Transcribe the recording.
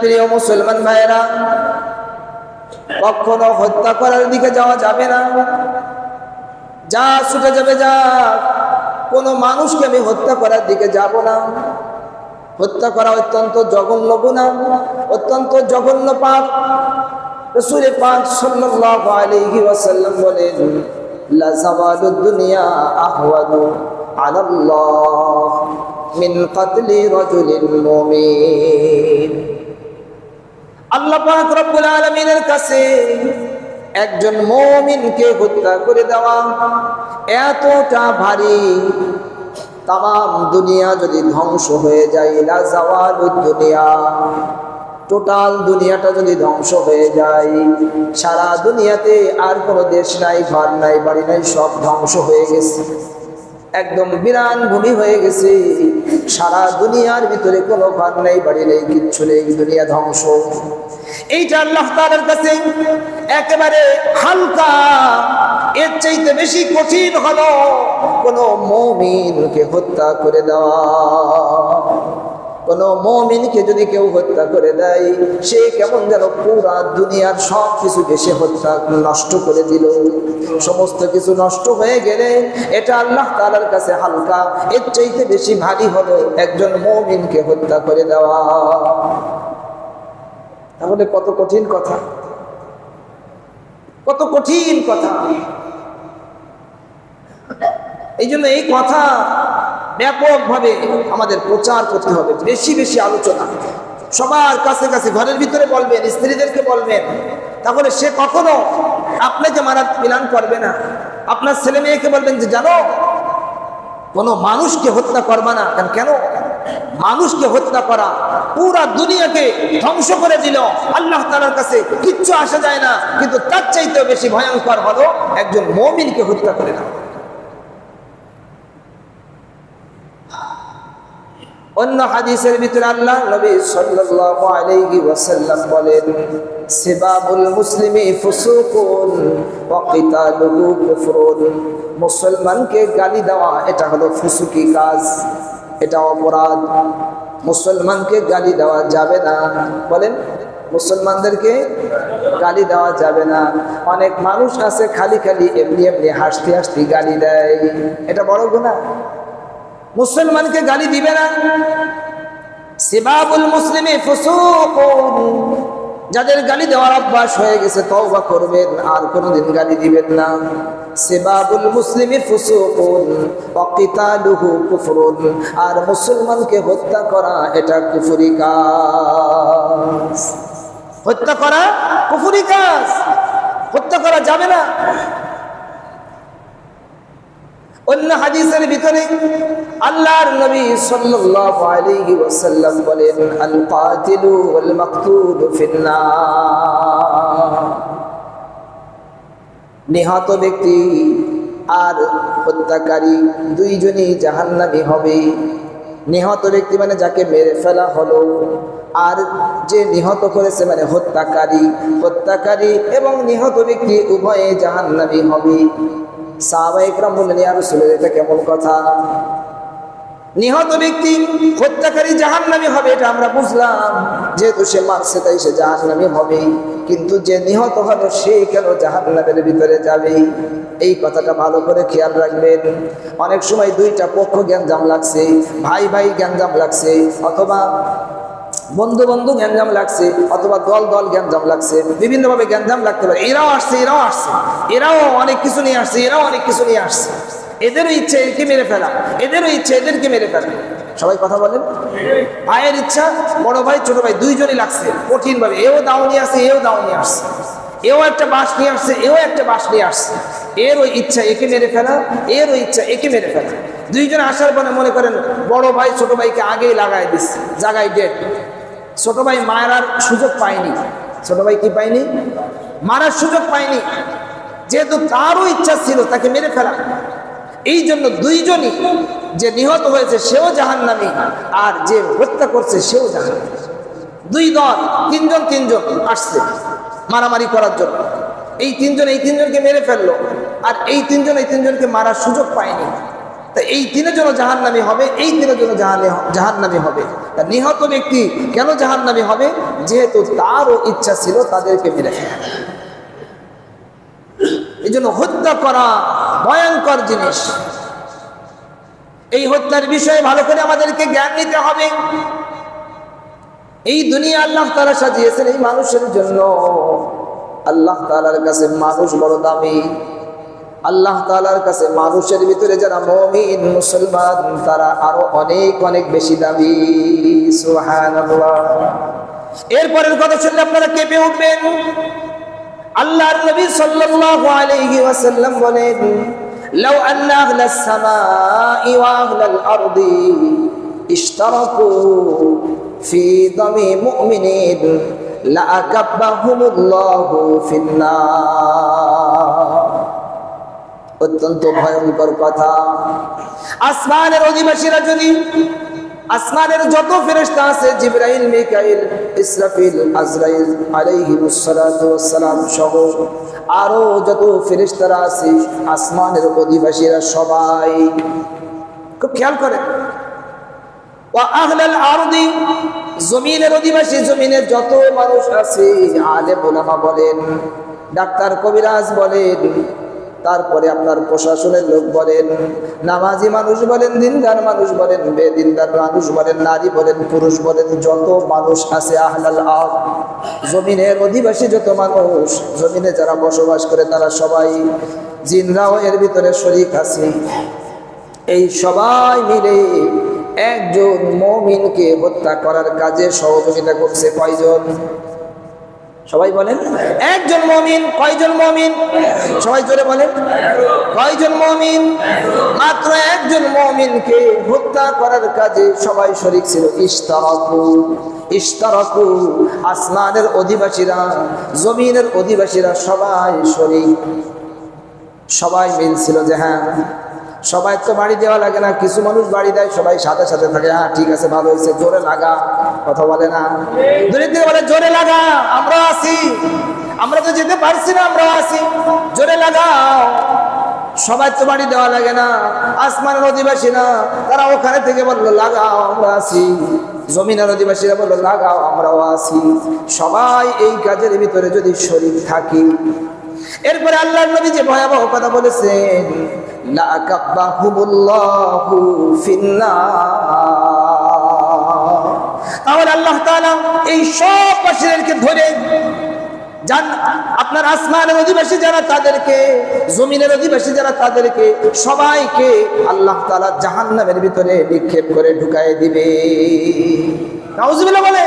প্রিয় মুসলমান ভাইয়েরা, কখনো হত্যা করার দিকে যাওয়া যাবে না। যা ছুটে যাবে, যা কোনো মানুষকে আমি হত্যা করার দিকে যাব না। হত্যা করা অত্যন্ত জঘন্য গুণা, অত্যন্ত জঘন্য পাপ। সাল্লাল্লাহু আলাইহি ওয়াসাল্লাম বলেন, লা দুনিয়া আহওয়ানু মিন কাতলি মুমিন। আল্লাহ পাক রব্বুল আলামিনের কাছে একজন মুমিনকে হত্যা করে দেওয়া এতটা ভারী। তাম দুনিয়া যদি ধ্বংস হয়ে যায়, লা জাওয়ালুদ দুনিয়া। টোটাল দুনিয়াটা যদি ধ্বংস হয়ে যায়, সারা দুনিয়াতে আর কোনো দেশ নাই, ঘর নাই, বাড়ি নাই, সব ধ্বংস হয়ে গেছে। একদম বিরান ভূমি হয়ে গেছে। সারা দুনিয়ার ভিতরে কোনো ঘর নেই, বাড়ি নেই, কিচ্ছু নেই, দুনিয়া ধ্বংস। এইটা আল্লাহ তালের কাছে একেবারে হালকা, এর চাইতে বেশি কঠিন হলো কোনো মমিনকে হত্যা করে দেওয়া। কোন মমিনকে যদি কেউ হত্যা করে দেয়, সে কেমন যেন পুরা দুনিয়ার সব কিছু সে হত্যা নষ্ট করে দিল। সমস্ত কিছু নষ্ট হয়ে গেলে এটা আল্লাহ তালার কাছে হালকা, এর চাইতে বেশি ভারী হলো একজন মমিনকে হত্যা করে দেওয়া। তাহলে কত কঠিন কথা। কত কঠিন কথা। এই জন্য এই কথা ব্যাপকভাবে আমাদের প্রচার করতে হবে, বেশি বেশি আলোচনা। সবার কাছে কাছে ঘরের ভিতরে বলবেন, স্ত্রীদেরকে বলবেন, তাহলে সে কখনো আপনাকে মারার মিলান করবে না। আপনার ছেলে মেয়েকে বলবেন যে, জানো, কোনো মানুষকে হত্যা করবা না। কেন কেন? মানুষকে হত্যা করা পুরা দুনিয়াকে ধ্বংস করে দিল। আল্লাহ তালার কাছে কিচ্ছু আসা যায় না, কিন্তু তার চাইতেও বেশি ভয়ঙ্কর হলো একজন মমিনকে হত্যা করে না অন্য হাদিসের ভিতরে আল্লাহ নবী সাল্লাল্লাহু আলাইহি ওয়াসাল্লাম বলেন, সিবাবুল মুসলিমি ফুসুকুন ওয়া কিতালুহু কুফরুন। মুসলমানকে গালি দেওয়া, এটা হলো ফুসুকি কাজ, এটা অপরাধ। মুসলমানকে গালি দেওয়া যাবে না। বলেন, মুসলমানদেরকে গালি দেওয়া যাবে না। অনেক মানুষ আছে খালি খালি এমনি এমনি হাসতে হাসতে গালি দেয়। এটা বড় গুণা মুসলমানকে গালি দিবে না। সিবাবুল মুসলিমে যাদের গালি দেওয়ার অভ্যাস হয়ে গেছে, তওবা করবেন, আর কোনোদিন গালি দিবেন না। সিবাবুল মুসলিমে ফুসুকুন আর মুসলমানকে হত্যা করা, এটা কুফরি কাজ। হত্যা করা কুফরি কাজ। হত্যা করা যাবে না। অন্য হাদিসের ভিতরে আল্লাহর নবী সাল্লাল্লাহু আলাইহি ওয়াসাল্লাম বলেন আল কাতিলু ওয়াল মাকতুলু নিহত ব্যক্তি আর হত্যাকারী দুইজনই জাহান্নামী হবে। নিহত ব্যক্তি মানে যাকে মেরে ফেলা হলো, আর যে নিহত করেছে মানে হত্যাকারী। হত্যাকারী এবং নিহত ব্যক্তি উভয়ে জাহান্নামী হবে। এটা কেমন কথা? নিহত ব্যক্তি হত্যাকারী হবে, এটা আমরা বুঝলাম। যেহেতু সে মারছে, তাই সে হবে। কিন্তু যে নিহত হলো, সে কেন জাহান্নামের ভিতরে যাবে? এই কথাটা ভালো করে খেয়াল রাখবেন। অনেক সময় দুইটা পক্ষ জ্ঞানজাম লাগছে, ভাই ভাই জ্ঞানজাম লাগছে, অথবা বন্ধু বন্ধু জ্ঞানজাম লাগছে, অথবা দল দল গ্যাঞ্জাম লাগছে, বিভিন্নভাবে গ্যাঞ্জাম লাগতে পারে। এরাও আসছে এরাও আসছে। এরাও অনেক কিছু নিয়ে আসছে, এরাও অনেক কিছু নিয়ে আসছে। এদেরও ইচ্ছে একে মেরে ফেলা, এদেরও ইচ্ছে এদেরকে মেরে ফেলা। সবাই কথা বলেন? ভাইয়ের ইচ্ছা, বড় ভাই, ছোট ভাই, দুইজনই লাগছে কঠিন ভাবে এও দাও নিয়ে আসছে, এও দাও নিয়ে আসছে। এও একটা বাস নিয়ে আসছে, এও একটা বাস নিয়ে আসছে। এর ওই ইচ্ছা একে মেরে ফেলা এর ওই ইচ্ছা একে মেরে ফেলা। দুইজন আসার পরে মনে করেন, বড় ভাই ছোট ভাইকে আগেই লাগাই দিচ্ছে জাগাই ডেট ছোট ভাই মারার সুযোগ পায়নি। ছোট ভাই কি পায়নি? মারার সুযোগ পায়নি। যেহেতু তারও ইচ্ছা ছিল, তাকে মেরে ফেলা। এই জন্য দুইজনই যে নিহত হয়েছে, সেও জাহান্নামী, আর যে হত্যা করছে, সেও জাহান্নামী। দুই দল, তিনজন তিনজন আসছে মারামারি করার জন্য। এই তিনজন, এই তিনজনকে মেরে ফেলল, আর এই তিনজন, এই তিনজনকে মারার সুযোগ পায়নি। তা এই দিনের তিনজন জাহান্নামী হবে, এই দিনের তিনজন জাহান্নামী হবে। তা নিহত ব্যক্তি কেন জাহান্নামী হবে? যেহেতু তারও ইচ্ছা ছিল তাদেরকে মেরে এই জন্য হত্যা করা ভয়ঙ্কর জিনিস। এই হত্যার বিষয়ে ভালো করে আমাদেরকে জ্ঞান নিতে হবে। এই দুনিয়া আল্লাহ তারা সাজিয়েছেন এই মানুষের জন্য। আল্লাহ তালার কাছে মানুষ বড় দামি। আল্লাহ তালার কাছে মানুষের ভিতরে যারা মমিন, মুসলমান, তারা আরও অনেক অনেক বেশি দামি। সুবহানাল্লাহ। এরপরের কথা শুনলে আপনারা কেঁপে উঠবেন। আল্লাহর নবী সাল্লাল্লাহু আলাইহি ওয়াসাল্লাম বলেন, লাউ আন্না আহলাস সামাই ওয়া আহলাল আরদি ইশতারাকু ফি দামি মুমিনিন লাআকাব্বাহুমুল্লাহু ফিন্নার। অত্যন্ত ভয়ঙ্কর কথা। আসমানের অধিবাসীরা যদি আসমানের যত ফেরেশতা আছে, জিবরাইল, মিকাইল, ইসরাফিল, আজরাইল আলাইহিমুস সালাতু ওয়াস সালাম সহ আরও যত ফেরেশতারা আছে, আসমানের অধিবাসীরা সবাই খুব খেয়াল করেন। জমিনের অধিবাসী জমিনের যত মানুষ আছে, আলেম ওলামা বলেন, ডাক্তার কবিরাজ বলেন তারপরে আপনার প্রশাসনের লোক বলেন, নামাজি মানুষ বলেন, দিনদার মানুষ বলেন, বেদিনদার মানুষ বলেন, নারী বলেন, পুরুষ বলেন, যত মানুষ আছে আহলাল আহ জমিনের অধিবাসী যত মানুষ, জমিনে যারা বসবাস করে তারা সবাই জিনরাও এর ভিতরে শরিক আছে। এই সবাই মিলে একজন মমিনকে হত্যা করার কাজে সহযোগিতা করছে কয়জন? সবাই বলেন? একজন মমিন, কয়জন মমিন? সবাই জোরে বলেন। কয়জন মমিন? মাত্র একজন মমিনকে হত্যা করার কাজে সবাই শরিক ছিল। ইস্তারাকু ইস্তারাকু আসমানের অধিবাসীরা, জমিনের অধিবাসীরা সবাই শরিক। সবাই মিল ছিল যে হ্যাঁ সবাই তো বাড়ি দেওয়া লাগে না, কিছু মানুষ বাড়ি দেয়, সবাই সাথে সাথে থাকে হ্যাঁ ঠিক আছে, ভালো হয়েছে, জোরে লাগা। কথা বলে না। দূরের দিকে বলে, জোরে লাগা, আমরা আছি, আমরা তো যেতে পারছি না, আমরা আছি, জোরে লাগাও। সবাই তো বাড়ি দেওয়া লাগে না, আসমানের অধিবাসী না, তারা ওখানে থেকে বলল, লাগাও, আমরা আছি। জমিনের অধিবাসীরা বলল, লাগাও, আমরাও আছি। সবাই এই কাজের ভিতরে যদি শরীর থাকি। এরপরে আল্লাহ নবী যে ভয়াবহ কথা বলেছেন তাহলে আল্লাহ তাআলা এই সব বাসীদেরকে ধরে জান আপনার আসমানের অধিবাসী যারা তাদেরকে, জমিনের অধিবাসী যারা তাদেরকে, সবাইকে আল্লাহ তাআলা জাহান্নামের ভিতরে নিক্ষেপ করে ঢুকায় দিবে। বলে